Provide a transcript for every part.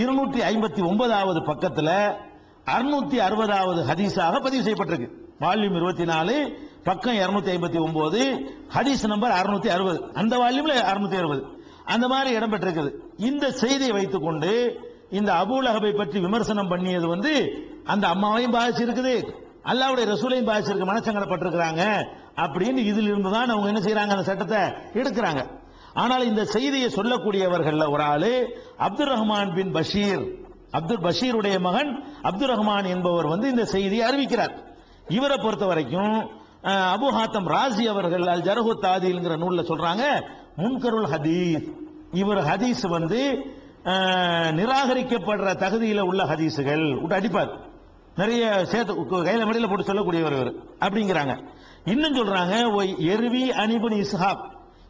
இருநூற்றி ஐம்பத்தி ஒன்பதாவது பக்கத்தில் அறுநூத்தி அறுபதாவது ஹதீஸாக பதிவு செய்யப்பட்டிருக்கு. வால்யூம் இருபத்தி நாலு பக்கம் இருநூத்தி ஐம்பத்தி ஒன்பது ஹதீஸ் நம்பர் அறுநூத்தி அறுபது. அந்த வால்யூம்ல அறுநூத்தி அறுபது. அந்த மாதிரி இடம்பெற்றிருக்குது. இந்த செய்தியை வைத்துக்கொண்டு இந்த அபூலகபை பற்றி விமர்சனம் பண்ணியது வந்து அந்த அம்மாவையும் பாதிச்சிருக்குது அல்லாவுடைய ரசூலையும் பாதிச்சிருக்கு மனசங்கடப்பட்டிருக்கிறாங்க அப்படின்னு இதில் இருந்து தான் அவங்க என்ன செய்யறாங்க அந்த சட்டத்தை எடுக்கிறாங்க. ஆனால் இந்த செய்தியை சொல்லக்கூடியவர்கள்ல ஒரு ஆளு அப்துல் ரஹ்மான் பின் பஷீர். அப்துல் பஷீருடைய மகன் அப்துல் ரஹ்மான் என்பவர் வந்து இந்த செய்தியை அறிவிக்கிறார். இவரை பொறுத்த வரைக்கும் அபு ஹாத்தம் ராசி அவர்கள் அல் ஜரஹு தாதிங்கிற நூலில் சொல்றாங்க முன்கருள் ஹதீஸ். இவர் ஹதீஸ் வந்து நிராகரிக்கப்படுற தகுதியில் உள்ள ஹதீஸுகள் விட்டு அடிப்பார். நிறைய சேர்த்து கையில மடியில் போட்டு சொல்லக்கூடியவர் இவர். அப்படிங்கிறாங்க. இன்னும் சொல்றாங்க ஒய் எருவி அனிபுன் இஸ்ஹாக்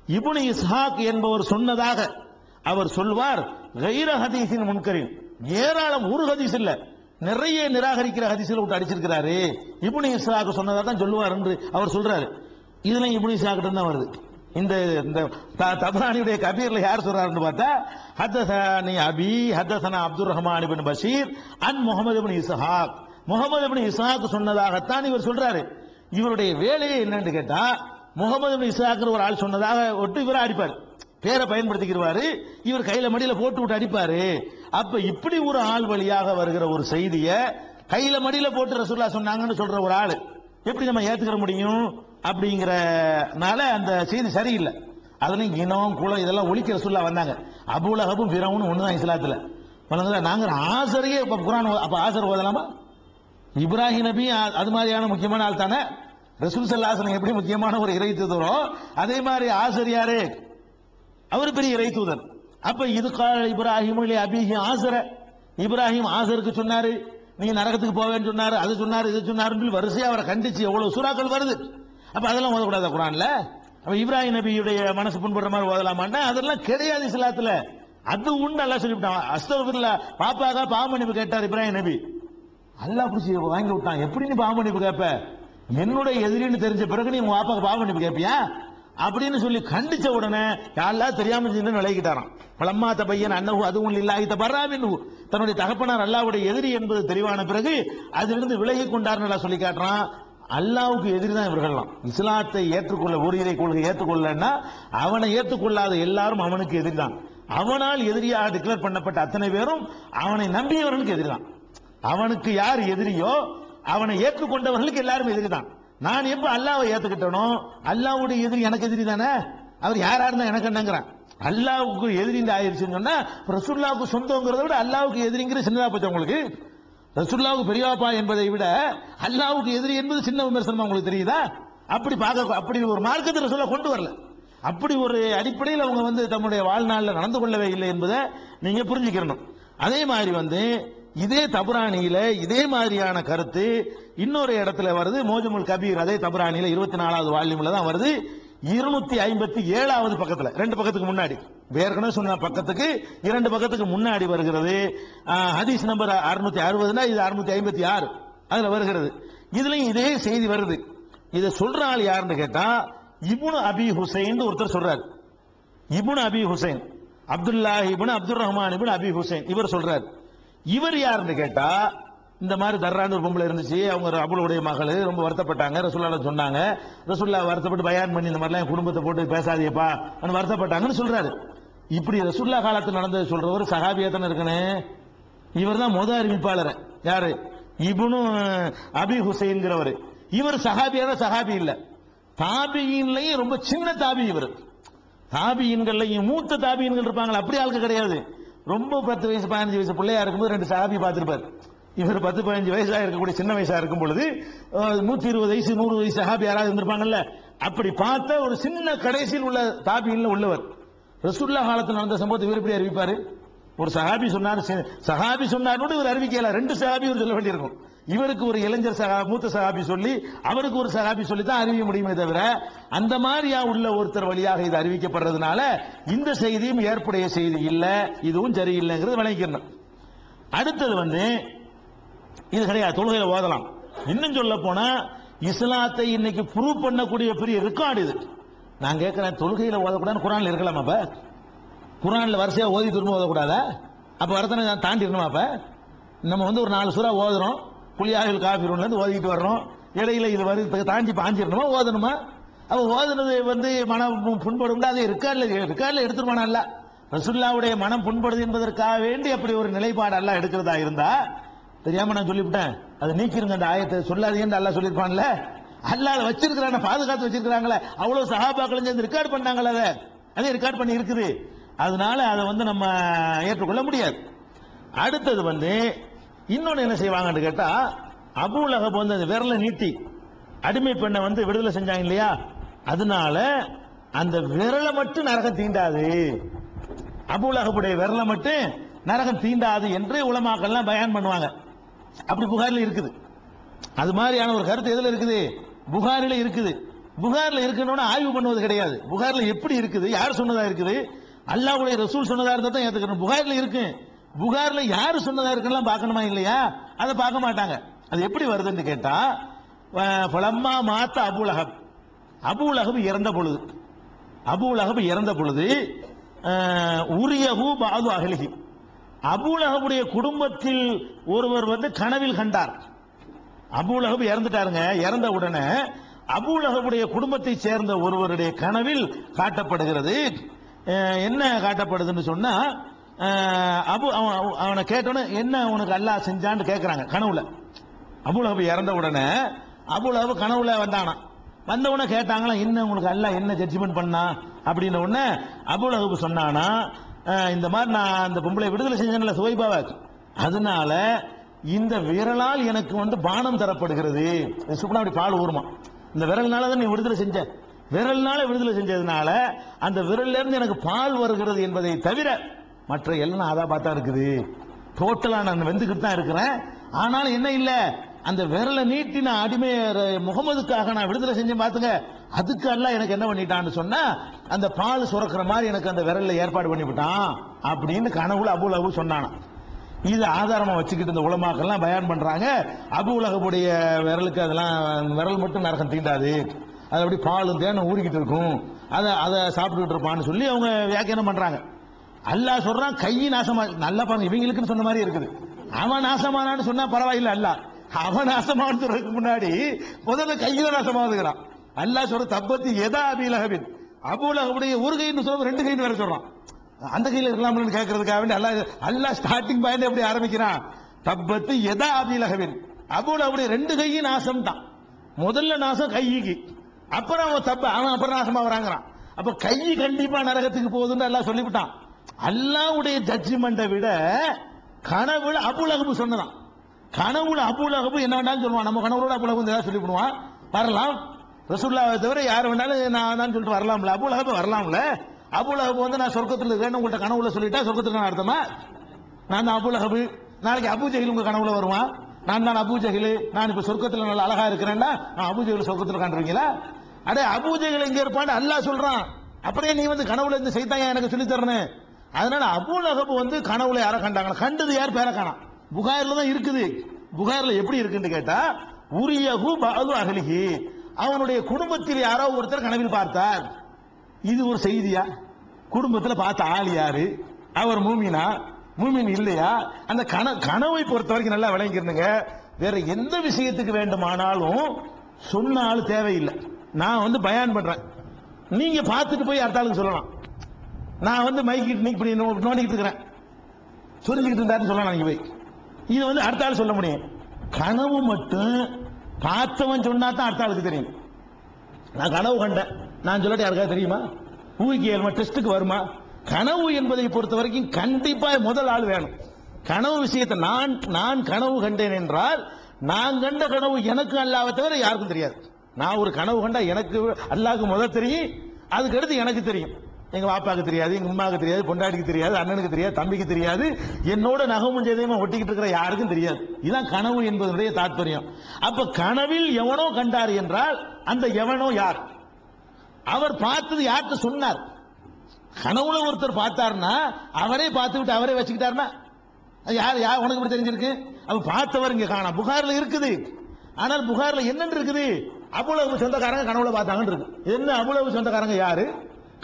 இபுனு இஸ்ஹாக் என்பவர் சொன்னதாக அவர் சொல்வார் கைர ஹதீஸின் முன்கரின். ஏராளம் ஒரு ஹதீஸ் இல்ல. நிறைய நிராகரிக்கிற ஹதீஸில் விட்டு அடிச்சிருக்கிறாரு. இபுனு இஸ்ஹாக் சொன்னதாக தான் சொல்லுவார் என்று அவர் சொல்றாரு. இதுல இபுனு இஸ்ஹாக் தான் வருது. இந்த இந்த த- தபரானியுடைய கபீர்ல யார் சொல்றாருன்னு பார்த்தா ஹத்தசனி அபி ஹத்தசனா Abdul Rahman ibn Bashir an Muhammad ibn Ishaq. Muhammad ibn Ishaq சொன்னதாகத்தான் இவர் சொல்றாரு. இவருடைய வேலையே என்னன்னு கேட்டா முகமது இசாக்கர் ஒரு ஆள் சொன்னதாக ஒட்டு இவரை அடிப்பார். பேரை பயன்படுத்திக்கிடுவார் இவர் கையில் மடியில் போட்டு விட்டு அடிப்பார். அப்போ இப்படி ஒரு ஆள் வழியாக வருகிற ஒரு செய்தியை கையில் மடியில் போட்டு ரசூல்லா சொன்னாங்கன்னு சொல்கிற ஒரு ஆள். எப்படி நம்ம ஏற்றுக்கிற முடியும்? அப்படிங்கிறனால அந்த செய்தி சரியில்லை. அதுலேயும் இனம் குலம் இதெல்லாம் ஒழிக்கிற சொல்ல வந்தாங்க. அபுலகபும் ஒன்று தான் இஸ்லாத்தில். வழங்குதா நாங்கள் ஆசரையே இப்போ குரான் அப்போ ஆசர் ஓதலாமா? இப்ராஹிம் நபி அது மாதிரியான முக்கியமான ஆள் தானே? ரசூல் சல்லாசனம் எப்படி முக்கியமான ஒரு இறை தூதரோ அதே மாதிரி ஆசிரியாரே அவர் பெரிய இறை தூதர். அப்ப இது கால இப்ராஹிம் அபிஹி ஆசர. இப்ராஹிம் ஆசருக்கு சொன்னாரு நீங்க நரகத்துக்கு போவேன்னு சொன்னாரு அது சொன்னாரு இது சொன்னாருன்னு சொல்லி வரிசையா அவரை கண்டிச்சு எவ்வளவு சூறாக்கள் வருது. அப்ப அதெல்லாம் ஓதக்கூடாது குரான்ல. அப்ப இப்ராஹிம் நபியுடைய மனசு புண்படுற மாதிரி ஓதலாமான்னா அதெல்லாம் கிடையாது இஸ்லாத்துல. அது உண்டு அல்லா சொல்லிவிட்டான். அஸ்தபில்லா பாப்பாக்கா பாவமன்னிப்பு கேட்டார் இப்ராஹிம் நபி. அல்லா பிடிச்சி வாங்கி விட்டான். எப்படி நீ பாவமன்னிப்பு கேட்ப? என்னுடைய எதிரின்னு தெரிஞ்ச பிறகு நீ உங்க பாப்பாக்கு பண்ணி கேட்பியா அப்படின்னு சொல்லி கண்டிச்ச உடனே யாரெல்லாம் தெரியாம செஞ்சு விலகிட்டாராம். பழம்மாத்த பையன் அன்னகு அதுவும் இல்லாஹி தபர்ராமின் தன்னுடைய தகப்பனார் அல்லாவுடைய எதிரி என்பது தெளிவான பிறகு அதிலிருந்து விலகி கொண்டார்னு சொல்லி காட்டுறான். அல்லாவுக்கு எதிரி தான் இவர்கள்லாம். இஸ்லாத்தை ஏற்றுக்கொள்ள ஒரு கொள்கை ஏற்றுக்கொள்ளன்னா அவனை ஏற்றுக்கொள்ளாத எல்லாரும் அவனுக்கு எதிரி தான். அவனால் எதிரியாக டிக்ளேர் பண்ணப்பட்ட அத்தனை பேரும் அவனை நம்பியவர்களுக்கு எதிரி தான். அவனுக்கு யார் எதிரியோ அவனை ஏற்றுக்கொண்டவர்களுக்கு எல்லாரும் எதிரிதான். நான் எப்ப அல்லாவை ஏத்துக்கிட்டனோ அல்லாவுடைய எதிரி எனக்கு எதிரி தானே? அவர் யாரா இருந்தா எனக்கு என்னங்கிறான். அல்லாவுக்கு எதிரி ஆயிடுச்சுன்னு சொன்னா ரசுல்லாவுக்கு சொந்தங்கிறத விட அல்லாவுக்கு எதிரிங்கிற சின்னதா போச்சு உங்களுக்கு ரசுல்லாவுக்கு பெரியவாப்பா என்பதை விட அல்லாவுக்கு எதிரி என்பது சின்ன விமர்சனம் உங்களுக்கு தெரியுதா? அப்படி பார்க்க அப்படி ஒரு மார்க்கத்தை ரசுல்லா கொண்டு வரல. அப்படி ஒரு அடிப்படையில் அவங்க வந்து தம்முடைய வாழ்நாளில் நடந்து கொள்ளவே இல்லை என்பதை நீங்க புரிஞ்சுக்கிறணும். அதே மாதிரி வந்து இதே தபுராணியில இதே மாதிரியான கருத்து இன்னொரு இடத்துல வருது. மோஜமுல் கபீர் அதே தபுராணியில இருபத்தி நாலாவது வால்யூம்ல தான் வருது. இருநூத்தி ஐம்பத்தி ஏழாவது பக்கத்துல ரெண்டு பக்கத்துக்கு முன்னாடி. ஏற்கனவே சொன்ன பக்கத்துக்கு இரண்டு பக்கத்துக்கு முன்னாடி வருகிறது. ஹதீஸ் நம்பர் அறுநூத்தி அறுபதுனா இது அறுநூத்தி ஐம்பத்தி ஆறு. அதுல வருகிறது. இதுலயும் இதே செய்தி வருது. இதை சொல்ற ஆள் யாருன்னு கேட்டா இபுன் அபி ஹுசைன் ஒருத்தர் சொல்றாரு. Ibn Abi Hussain Abdullah ibn Abdul Rahman ibn Abi Hussain இவர் சொல்றாரு. இவர் யாருன்னு கேட்டா இந்த மாதிரி தர்றான்னு ஒரு பொம்பளை இருந்துச்சு அவங்க ஒரு மகள் ரொம்ப வருத்தப்பட்டாங்க ரசுல்லால சொன்னாங்க. ரசுல்லா வருத்தப்பட்டு பயான் பண்ணி இந்த மாதிரிலாம் என் குடும்பத்தை போட்டு பேசாதியப்பா அப்படின்னு வருத்தப்பட்டாங்கன்னு சொல்றாரு. இப்படி ரசுல்லா காலத்தில் நடந்தது சொல்றவர் சஹாபியா தானே இருக்கணும் இவர் தான் முத அறிவிப்பாளர். யாரு? இப்னு அபி ஹுசைன்கிறவர் இவர் சஹாபியான சஹாபி இல்ல. தாபியின்லயும் ரொம்ப சின்ன தாபி இவர். தாபியின்கள்லையும் மூத்த தாபியின்கள் இருப்பாங்களா அப்படி ஆளுக்கு கிடையாது. ரொம்ப பத்து வயசு பதினஞ்சு வயசு பிள்ளையா இருக்கும்போது ரெண்டு சாமி பார்த்துருப்பார். இவர் பத்து பதினஞ்சு வயசா இருக்கக்கூடிய சின்ன வயசா இருக்கும் பொழுது நூற்றி நூத்தி இருபது வயசு நூறு வயசு சஹாபி யாராவது இருந்திருப்பாங்கல்ல அப்படி பார்த்த ஒரு சின்ன கடைசியில் உள்ள தாபியில் உள்ளவர். ரசுல்லா காலத்தில் நடந்த சம்பவத்தை இவர் எப்படி அறிவிப்பாரு? ஒரு சஹாபி சொன்னார் சஹாபி சொன்னார் இவர் அறிவிக்கல. ரெண்டு சஹாபி இவர் சொல்ல வேண்டியிருக்கும். இவருக்கு ஒரு இளைஞர் சகா மூத்த சகாபி சொல்லி அவருக்கு ஒரு சகாபி சொல்லி தான் அறிவிக்க முடியுமே தவிர அந்த மாதிரியா உள்ள ஒருத்தர் வழியாக இது அறிவிக்கப்படுறதுனால இந்த செய்தியும் ஏற்புடைய செய்தி இல்லை இதுவும் சரியில்லைங்கிறது விளங்கிக்கணும். அடுத்தது வந்து இது கிடையாது தொழுகையில ஓதலாம். இன்னும் சொல்ல போனா இஸ்லாத்தை இன்னைக்கு ப்ரூவ் பண்ணக்கூடிய பெரிய ரெக்கார்டு இது. நான் கேட்கிறேன் தொழுகையில ஓதக்கூடாதுன்னு குரான்ல இருக்கலாம் அப்ப? குரான்ல வரிசையா ஓதி திரும்ப ஓதக்கூடாதா? அப்ப வரத்தனை தாண்டிடணுமா அப்ப? நம்ம வந்து ஒரு நாலு சூறா ஓதுறோம். புலியாவில் காஃபிரூன்ல இருந்து ஓதிக்கிட்டு வர்றோம். இடையில இது வருது தாண்டி பாஞ்சிடணுமா? ஓதணுமா? அப்போ ஓதுனது வந்து மனம் புண்படும் அது இருக்கார்ல இருக்கார்ல எடுத்துருமானா இல்ல ரசுல்லாவுடைய மனம் புண்படுது என்பதற்காக வேண்டி அப்படி ஒரு நிலைப்பாடு எல்லாம் எடுக்கிறதா இருந்தா தெரியாம நான் சொல்லிவிட்டேன். அதை நீக்கிருங்க அந்த ஆயத்தை. சொல்லாதீங்கன்னு அல்லாஹ் சொல்லியிருப்பான்ல? அல்லாத அதை வச்சிருக்கிறாங்க பாதுகாத்து வச்சிருக்கிறாங்களே. அவ்வளவு சகாபாக்களும் சேர்ந்து ரெக்கார்ட் பண்ணாங்களே அதை. அதே ரெக்கார்ட் பண்ணி இருக்குது. அதனால அதை வந்து நம்ம ஏற்றுக்கொள்ள முடியாது. அடுத்தது வந்து இன்னொன்று என்ன செய்வாங்கன்னு கேட்டால் அபூ லஹப் வந்து அந்த விரலை நீட்டி அடிமை பெண்ணை வந்து விடுதலை செஞ்சாங்க இல்லையா? அதனால அந்த விரலை மட்டும் நரகம் தீண்டாது. அபூ லஹபுடைய விரலை மட்டும் நரகம் தீண்டாது என்று உலமாக்கள்லாம் பயன் பண்ணுவாங்க. அப்படி புகாரில் இருக்குது. அது மாதிரியான ஒரு கருத்து எதில் இருக்குது? புகாரில் இருக்குது. புகாரில் இருக்கணும்னு ஆய்வு பண்ணுவது கிடையாது. புகாரில் எப்படி இருக்குது? யார் சொன்னதா இருக்குது? அல்லாவுடைய ரசூல் சொன்னதா இருந்தால் தான் ஏற்றுக்கணும் புகாரில் இருக்குது புகார்ல யாரு சொன்னதா இருக்குன்னு பார்க்கணுமா இல்லையா? அதை பார்க்க மாட்டாங்க. அது எப்படி வருதுன்னு கேட்டா அஹ், மாத்த அபுலகம் அபுலகம் இறந்த பொழுது. அபுலகம் இறந்த பொழுது உரியகு பாது அகலிகி அபுலஹபுடைய குடும்பத்தில் ஒருவர் வந்து கனவில் கண்டார். அபூலகப் இறந்துட்டாருங்க. இறந்த உடனே அபூலகபுடைய குடும்பத்தை சேர்ந்த ஒருவருடைய கனவில் காட்டப்படுகிறது. என்ன காட்டப்படுதுன்னு சொன்னா அபு அவன் அவனை கேட்டோன்னே என்ன உனக்கு அல்லாஹ் செஞ்சான்னு கேட்குறாங்க கனவுல. அபூலகப் இறந்த உடனே அபூலகப் கனவுல வந்தானா வந்த உடனே கேட்டாங்களா என்ன உனக்கு அல்லாஹ் என்ன ஜட்ஜ்மெண்ட் பண்ணா? அப்படின்ன உடனே அபு சொன்னானா இந்த மாதிரி நான் அந்த பொம்பளை விடுதலை செஞ்சேன்ல சுவைபாவாக்கு. அதனால இந்த விரலால் எனக்கு வந்து பானம் தரப்படுகிறது. சுப்னா அப்படி பால் ஊறுமா இந்த விரல்னால தான் நீ விடுதலை செஞ்ச. விரல்னால விடுதலை செஞ்சதுனால அந்த விரல்ல இருந்து எனக்கு பால் வருகிறது என்பதை தவிர மற்ற எல்லாம் அதா பார்த்தா இருக்குது. டோட்டலாக நான் வெந்துக்கிட்டு தான் இருக்கிறேன். ஆனாலும் என்ன இல்லை? அந்த விரலை நீட்டி நான் அடிமை முகமதுக்காக நான் விடுதலை செஞ்சேன் பார்த்துங்க அதுக்கெல்லாம் எனக்கு என்ன பண்ணிட்டான்னு சொன்னா அந்த பால் சுரக்கிற மாதிரி எனக்கு அந்த விரலில் ஏற்பாடு பண்ணிவிட்டான் அப்படின்னு கனவுல அபுல் அபு சொன்னானா. இது ஆதாரமாக வச்சுக்கிட்டு இந்த உலமாக்கெல்லாம் பயன் பண்ணுறாங்க அபு உலகப்புடைய விரலுக்கு அதெல்லாம் விரல் மட்டும் நரகம் தீண்டாது. அது அப்படி பாலும் தேனும் ஊறிக்கிட்டு இருக்கும். அதை அதை சாப்பிட்டுக்கிட்டு இருப்பான்னு சொல்லி அவங்க வியாக்கியானம் பண்ணுறாங்க அல்லாஹ் சொல்றான் கை நாசமா நல்லா பாருங்க இவங்களுக்குன்னு சொன்ன மாதிரி இருக்குது. அவன் நாசமானான்னு சொன்னா பரவாயில்ல அல்ல அவன் நாசமானு முன்னாடி முதல்ல கையில நாசமாகுதுங்கிறான். அல்லாஹ் சொல்ற தப்பத்தி எதா அபிலகபின் அபுலகவுடைய ஒரு கைன்னு சொல்றது ரெண்டு கைன்னு வேற சொல்றான். அந்த கையில இருக்கலாம்னு கேட்கறதுக்காக வேண்டி அல்லாஹ் அல்லா ஸ்டார்டிங் பாயிண்ட் எப்படி ஆரம்பிக்கிறான்? தப்பத்து எதா அபிலகபின் அபுலகவுடைய ரெண்டு கையும் நாசம் தான் முதல்ல நாசம் கைக்கு. அப்புறம் அவன் தப்ப அவன் அப்புறம் நாசமா வராங்கிறான். அப்ப கை கண்டிப்பா நரகத்துக்கு போகுதுன்னு எல்லாம் சொல்லிவிட்டான். அல்லாவுடைய ஜட்ஜ்மெண்ட்டை விட கனவுல அபுலகபு சொன்னதான். கனவுல அபுலகபு என்ன வேணாலும் சொல்லுவான். நம்ம கனவுல அபுலகபு ஏதாவது சொல்லி பண்ணுவான் வரலாம். ரசூல்லாவை தவிர யார் வேணாலும் நான் தான் சொல்லிட்டு வரலாம்ல. அபுலகபு வரலாம்ல. அபுலகபு வந்து நான் சொர்க்கத்தில் இருக்கேன்னு உங்கள்கிட்ட கனவுல சொல்லிட்டா சொர்க்கத்துக்கு நான் அர்த்தமா? நான் தான் அபுலகபு நாளைக்கு அபு உங்க கனவுல வருவான் நான் தான் அபூஜகில் நான் இப்போ சொர்க்கத்தில் நல்லா அழகா இருக்கிறேன்னா நான் அபூஜகில் சொர்க்கத்தில் காண்றீங்களா? அடே அபு ஜஹில் எங்க இருப்பான்னு அல்லாஹ் சொல்றான். அப்படியே நீ வந்து கனவுல இருந்து செய்தாங்க எனக்கு சொல்லி தரணும்? அதனால அபு லஹப் வந்து கனவுல யாரை கண்டாங்க கண்டது யார்? பேர காணாம் புகாரில் தான் இருக்குது. புகாரில் எப்படி இருக்குன்னு கேட்டா உரியகு பாலு அகலிகி அவனுடைய குடும்பத்தில் யாரோ ஒருத்தர் கனவில் பார்த்தார். இது ஒரு செய்தியா? குடும்பத்தில் பார்த்த ஆள் யாரு? அவர் மூமினா? மூமின் இல்லையா? அந்த கன கனவை பொறுத்த வரைக்கும் நல்லா விளங்கிருந்துங்க வேற எந்த விஷயத்துக்கு வேண்டுமானாலும் சொன்ன ஆள் தேவையில்லை. நான் வந்து பயான் பண்றேன். நீங்க பார்த்துட்டு போய் அடுத்த ஆளுக்கு சொல்லலாம். நான் வந்து மைக்கு இன்னைக்கு இப்படி நோண்டிக்கிட்டு இருக்கிறேன் சொல்லிக்கிட்டு இருந்தாருன்னு சொல்லலாம் நீங்க போய். இது வந்து அடுத்த ஆள் சொல்ல முடியும். கனவு மட்டும் பார்த்தவன் சொன்னா தான் அடுத்த ஆளுக்கு தெரியும். நான் கனவு கண்டேன். நான் சொல்லட்டு யாருக்காவது தெரியுமா? ஊகிக்கு ஏழுமா டெஸ்ட்டுக்கு வருமா? கனவு என்பதை பொறுத்த வரைக்கும் கண்டிப்பாக முதல் ஆள் வேணும். கனவு விஷயத்தை நான் நான் கனவு கண்டேன் என்றால் நான் கண்ட கனவு எனக்கு அல்லாவை தவிர யாருக்கும் தெரியாது. நான் ஒரு கனவு கண்டா எனக்கு அல்லாவுக்கு முதல் தெரியும் அதுக்கடுத்து எனக்கு தெரியும். எங்க பாப்பாக்கு தெரியாது எங்க அம்மாவுக்கு தெரியாது பொண்டாட்டிக்கு தெரியாது அண்ணனுக்கு தெரியாது தம்பிக்கு தெரியாது. என்னோட நகமும் ஜெயதையுமா ஒட்டிக்கிட்டு இருக்கிற யாருக்கும் தெரியாது. இதுதான் கனவு என்பதனுடைய தாற்பயம் அப்ப கனவில் எவனோ கண்டார் என்றால் அந்த எவனோ யார்? அவர் பார்த்தது யார்கிட்ட சொன்னார்? கனவுல ஒருத்தர் பார்த்தாருன்னா அவரே பார்த்து விட்டு அவரே வச்சுக்கிட்டாருன்னா? யார் யார் உனக்கு இப்படி தெரிஞ்சிருக்கு? அவர் பார்த்தவர் இங்க காணா. புகார்ல இருக்குது. ஆனால் புகார்ல என்னன்னு இருக்குது? அவ்வளவு சொந்தக்காரங்க கனவுல பார்த்தாங்கன்னு இருக்கு. என்ன அவ்வளவு சொந்தக்காரங்க யாரு?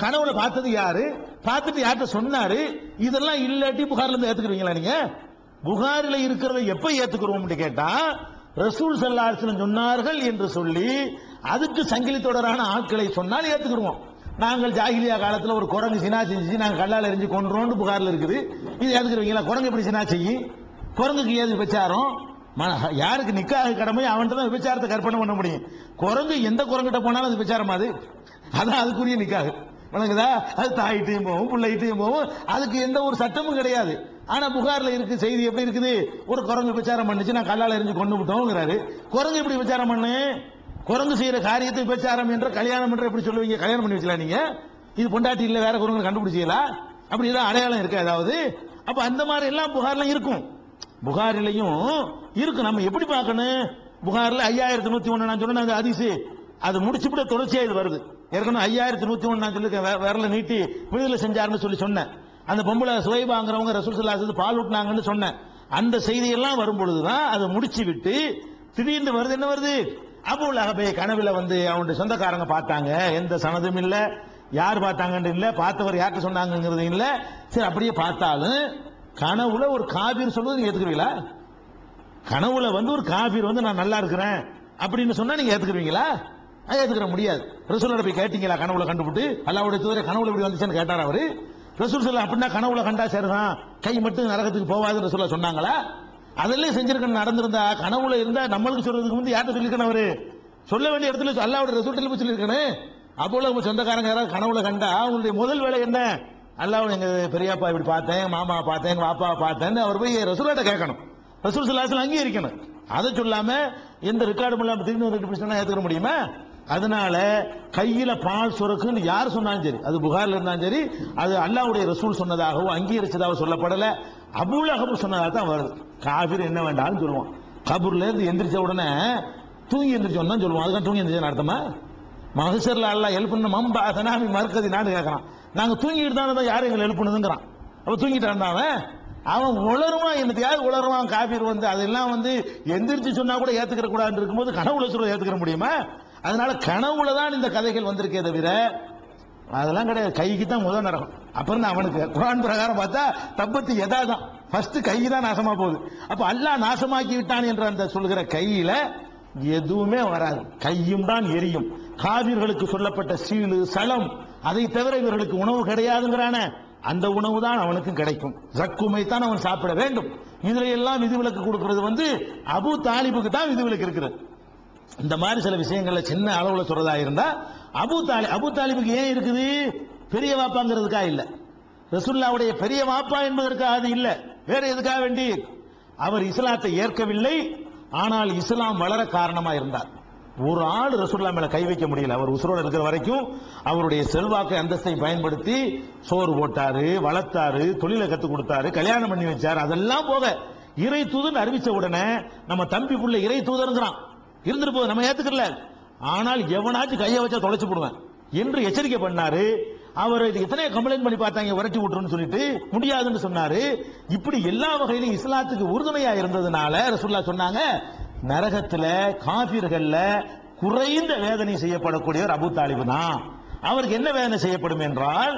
கனவுல பார்த்தது யாரு? பார்த்துட்டு யார்கிட்ட சொன்னாரு? இதெல்லாம் இல்லாட்டி புகார்ல இருந்து ஏத்துக்கிறீங்களா நீங்க? புகாரில் இருக்கிறத எப்ப ஏத்துக்கிறோம் கேட்டா ரசூல் சல்லாஹம் சொன்னார்கள் என்று சொல்லி அதுக்கு சங்கிலி தொடரான ஆட்களை சொன்னால் ஏத்துக்கிடுவோம். நாங்கள் ஜாகிலியா காலத்தில் ஒரு குரங்கு சினா செஞ்சு நாங்கள் கல்லால் எரிஞ்சு கொன்றோம்னு புகாரில் இருக்குது. இது ஏத்துக்கிறீங்களா குரங்கு எப்படி சினா செய்யும் குரங்குக்கு ஏது விபச்சாரம்? யாருக்கு நிக்காக கடமை? அவன்கிட்ட தான் விபச்சாரத்தை கற்பனை பண்ண முடியும். குரங்கு எந்த குரங்கிட்ட போனாலும் அது விபச்சாரம் அது அதான் அதுக்குரிய நிக்காக. வணங்குதா? அது தாயிட்டையும் போகும் பிள்ளைகிட்டையும் போகும் அதுக்கு எந்த ஒரு சட்டமும் கிடையாது. ஆனா புகார்ல இருக்கு செய்தி எப்படி இருக்குது? ஒரு குரங்கு விபச்சாரம் பண்ணுச்சு நான் கல்லால் எரிஞ்சு கொண்டு விட்டோங்கிறாரு. குரங்கு எப்படி பிரச்சாரம் பண்ணு? குரங்கு செய்யற காரியத்தை விபச்சாரம் என்ற கல்யாணம் என்ற எப்படி சொல்லுவீங்க? கல்யாணம் பண்ணி வச்சலாம் நீங்க? இது பொண்டாட்டி இல்லை வேற குரங்கு கண்டுபிடிச்சீங்களா அப்படி ஏதாவது அடையாளம் இருக்கா ஏதாவது? அப்ப அந்த மாதிரி எல்லாம் புகார்ல இருக்கும். புகாரிலையும் இருக்கும் நம்ம எப்படி பார்க்கணும்? புகாரில் ஐயாயிரத்தி நூத்தி ஒன்று நான் சொன்னேன் அந்த அதிசு. அது முடிச்சுவிட தொடர்ச்சியாக இது வருது. ஏற்கனவே ஐயாயிரத்தி நூத்தி ஒன்று நான் சொல்லியிருக்கேன் விரல நீட்டி விடுதலை செஞ்சாருன்னு சொல்லி சொன்னேன். அந்த பொம்பளை சுவைபாங்கிறவங்க ரசூல் சல்லாசத்து பால் ஊட்டினாங்கன்னு சொன்னேன். அந்த செய்தியெல்லாம் வரும் பொழுதுதான் அதை முடிச்சு விட்டு திடீர்னு வருது என்ன வருது? அபுல் அகபே கனவுல வந்து அவனுடைய சொந்தக்காரங்க பார்த்தாங்க. எந்த சனதும் இல்லை. யார் பார்த்தாங்கன்னு இல்லை. பார்த்தவர் யார்கிட்ட சொன்னாங்கிறது இல்லை. சரி அப்படியே பார்த்தாலும் கனவுல ஒரு காபீர் சொல்வது நீங்க ஏத்துக்குவீங்களா கனவுல வந்து ஒரு காபீர் வந்து நான் நல்லா இருக்கிறேன் அப்படின்னு சொன்னா நீங்க ஏத்துக்குவீங்களா அது ஏத்துக்கிற முடியாது. ரசூலோட போய் கேட்டீங்களா? கனவுல கண்டுபிட்டு அல்லாவுடைய தூதரை கனவுல இப்படி வந்துச்சுன்னு கேட்டார் அவரு? ரசூல் சொல்ல அப்படின்னா கனவுல கண்டா சரிதான். கை மட்டும் நரகத்துக்கு போவாதுன்னு சொல்ல சொன்னாங்களா? அதெல்லாம் செஞ்சிருக்கணும் நடந்திருந்தா. கனவுல இருந்தா நம்மளுக்கு சொல்றதுக்கு முந்தி யார்கிட்ட சொல்லிருக்கணும் அவரு? சொல்ல வேண்டிய இடத்துல சொ- அல்லாவோட ரசூல்ல போய் சொல்லியிருக்கணும். அப்போ உங்க சொந்தக்காரங்க யாராவது கனவுல கண்டா அவங்களுடைய முதல் வேலை என்ன? அல்லாஹ் எங்க பெரியப்பா இப்படி பார்த்தேன் மாமா பார்த்தேன் எங்க பாப்பா பார்த்தேன்னு அவர் போய் ரசூலாட்ட கேட்கணும். ரசூல் சல்லாஹ் அங்கீகரிக்கணும். அதை சொல்லாம எந்த ரெக்கார்டும் இல்லாம திரும்பி ரெண்டு சொன்னா ஏற்றுக்க முடியுமா? அதனால கையில பால் சுரக்குன்னு யார் சொன்னாலும் சரி அது புகார்ல இருந்தாலும் சரி அது அல்லாவுடைய ரசூல் சொன்னதாகவும் அங்கீகரிச்சதாக சொல்லப்படல. அபுல் அகபு சொன்னதாக தான் வருது. காபிர் என்ன வேண்டாம்னு சொல்லுவான். கபூர்ல இருந்து எந்திரிச்ச உடனே தூங்கி எந்திரிச்சோன்னு தான் சொல்லுவோம் அதுக்காக தூங்கி எந்திரிச்சா அர்த்தமா? மகசர்ல அல்லா எழுப்புன மம்பா தனாமி மறுக்கதி நான் கேட்கறான் நாங்க தூங்கிட்டு தான் யாரும் எங்களை எழுப்புனதுங்கிறான் அப்ப தூங்கிட்டு இருந்தான் அவன். அவன் உளருவான் என்னத்தையாவது உளருவான்? காபீர் வந்து அதெல்லாம் வந்து எந்திரிச்சு சொன்னா கூட ஏத்துக்கிற கூடாதுன்னு இருக்கும்போது கனவுல சொல்ல ஏத்துக்கிற முடியுமா? அதனால கனவுல தான் இந்த கதைகள் வந்திருக்கே தவிர அதெல்லாம் கிடையாது. கைக்கு தான் முதல் நடக்கும் அப்புறம் தான் அவனுக்கு. குரான் பிரகாரம் பார்த்தா தப்பத்து எதா தான் ஃபர்ஸ்ட் கை தான் நாசமா போகுது. அப்ப அல்லாஹ் நாசமாக்கி விட்டான் என்று அந்த சொல்கிற கையில எதுவுமே வராது. கையும் தான் எரியும். காவிர்களுக்கு சொல்லப்பட்ட சீலு சலம் அதை தவிர இவர்களுக்கு உணவு கிடையாதுங்கிறான அந்த உணவு தான் அவனுக்கும் கிடைக்கும். ஜக்குமை தான் அவன் சாப்பிட வேண்டும். இதுல எல்லாம் விதிவிலக்கு கொடுக்கிறது வந்து அபு தாலிபுக்கு தான் விதிவிலக்கு இருக்கிறது. இந்த மாதிரி சில விஷயங்கள்ல சின்ன அளவுல சொல்றதா இருந்தா அபு தாலி அபு தாலிபுக்கு ஏன் இருக்குது? பெரிய வாப்பாங்கிறதுக்கா இல்ல. ரசுல்லாவுடைய பெரிய வாப்பா என்பதற்காக அது இல்ல. வேற எதுக்காக வேண்டி? அவர் இஸ்லாத்தை ஏற்கவில்லை. ஆனால் இஸ்லாம் வளர காரணமா இருந்தார். ஒரு ஆள் ரசூல்லா மேல கை வைக்க முடியல. அவர் உசுரோடு இருக்கிற வரைக்கும் அவருடைய செல்வாக்கு அந்தஸ்தை பயன்படுத்தி சோறு போட்டாரு வளர்த்தாரு தொழிலை கத்து கொடுத்தாரு கல்யாணம் பண்ணி வச்சாரு. அதெல்லாம் போக இறை தூதன் அறிவிச்ச உடனே நம்ம தம்பிக்குள்ள இறை தூதருங்கிறான் இருந்துட்டு போகுது. நம்ம ஏத்துக்கல ஆனால் எவனாச்சும் கையை வச்சா தொலைச்சு போடுவேன். என்று எச்சரிக்கை பண்ணாரு. அவர் இது எத்தனையோ கம்ப்ளைண்ட் பண்ணி பார்த்தாங்க விரட்டி விட்டுருன்னு சொல்லிட்டு முடியாதுன்னு சொன்னாரு. இப்படி எல்லா வகையிலும் இஸ்லாத்துக்கு உறுதுணையா இருந்ததுனால ரசூல்லா சொன்னாங்க நரகத்துல காபிர்கள்ல குறைந்த வேதனை செய்யப்படக்கூடியவர் அபு தாலிபு தான். அவருக்கு என்ன வேதனை செய்யப்படும் என்றால்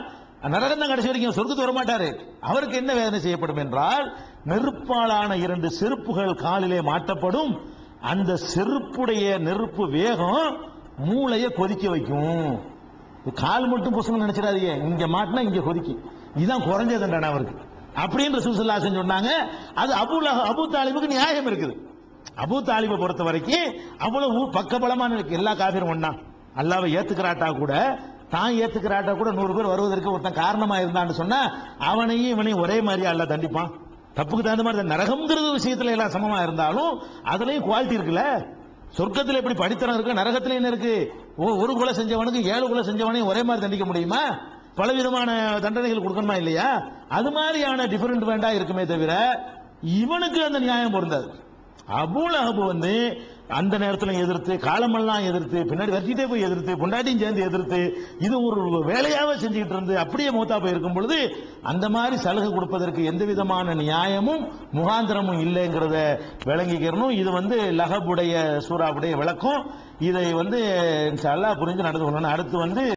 நரகம் தான் கடைசி வரைக்கும் சொர்க்கத்து வர மாட்டாரு அவருக்கு என்ன வேதனை செய்யப்படும் என்றால் நெருப்பாலான இரண்டு செருப்புகள் காலிலே மாட்டப்படும். அந்த செருப்புடைய நெருப்பு வேகம் மூளையை கொதிக்க வைக்கும். கால் மட்டும் புசங்க நினைச்சிடாதீங்க. இங்க மாட்டினா இங்க கொதிக்கும். இதுதான் குறைஞ்ச அவருக்கு. அப்படின்னு ரசூலுல்லாஹி சொன்னாங்க. அது அபு அபு தாலிபுக்கு நியாயம் இருக்குது. அபு தாலிபை பொறுத்த வரைக்கும் அவ்வளவு பக்கபலமான இருக்கு. எல்லா காபிரும் ஒண்ணா. அல்லாவை ஏத்துக்கிறாட்டா கூட தான் ஏத்துக்கிறாட்டா கூட நூறு பேர் வருவதற்கு ஒருத்தன் காரணமா இருந்தான்னு சொன்னா அவனையும் இவனையும் ஒரே மாதிரி அல்ல தண்டிப்பான். தப்புக்கு தகுந்த மாதிரி தான். நரகம்ங்கிறது விஷயத்துல எல்லாம் சமமா இருந்தாலும் அதுலயும் குவாலிட்டி இருக்குல்ல? சொர்க்கத்தில் எப்படி படித்தனம் இருக்கு நரகத்தில் என்ன இருக்கு? ஓ, ஒரு கொலை செஞ்சவனுக்கு ஏழு கொலை செஞ்சவனையும் ஒரே மாதிரி தண்டிக்க முடியுமா? பலவிதமான தண்டனைகள் கொடுக்கணுமா இல்லையா? அது மாதிரியான டிஃபரெண்ட் வேண்டா இருக்குமே தவிர இவனுக்கு அந்த நியாயம் பொருந்தாது. அபூல் அஹபு வந்து அந்த நேரத்தில் எதிர்த்து காலமெல்லாம் எதிர்த்து பின்னாடி வச்சுட்டே போய் எதிர்த்து பொண்டாட்டியும் சேர்ந்து எதிர்த்து இது ஒரு வேலையாவே செஞ்சுக்கிட்டு இருந்து அப்படியே மூத்தா போயிருக்கும் பொழுது அந்த மாதிரி சலுகை கொடுப்பதற்கு எந்த விதமான நியாயமும் முகாந்திரமும் இல்லைங்கிறத விளங்கிக்கிறணும் இது வந்து லகபுடைய சூறாவுடைய விளக்கம். இதை வந்து நல்லா புரிஞ்சு நடந்து கொள்ளணும். அடுத்து வந்து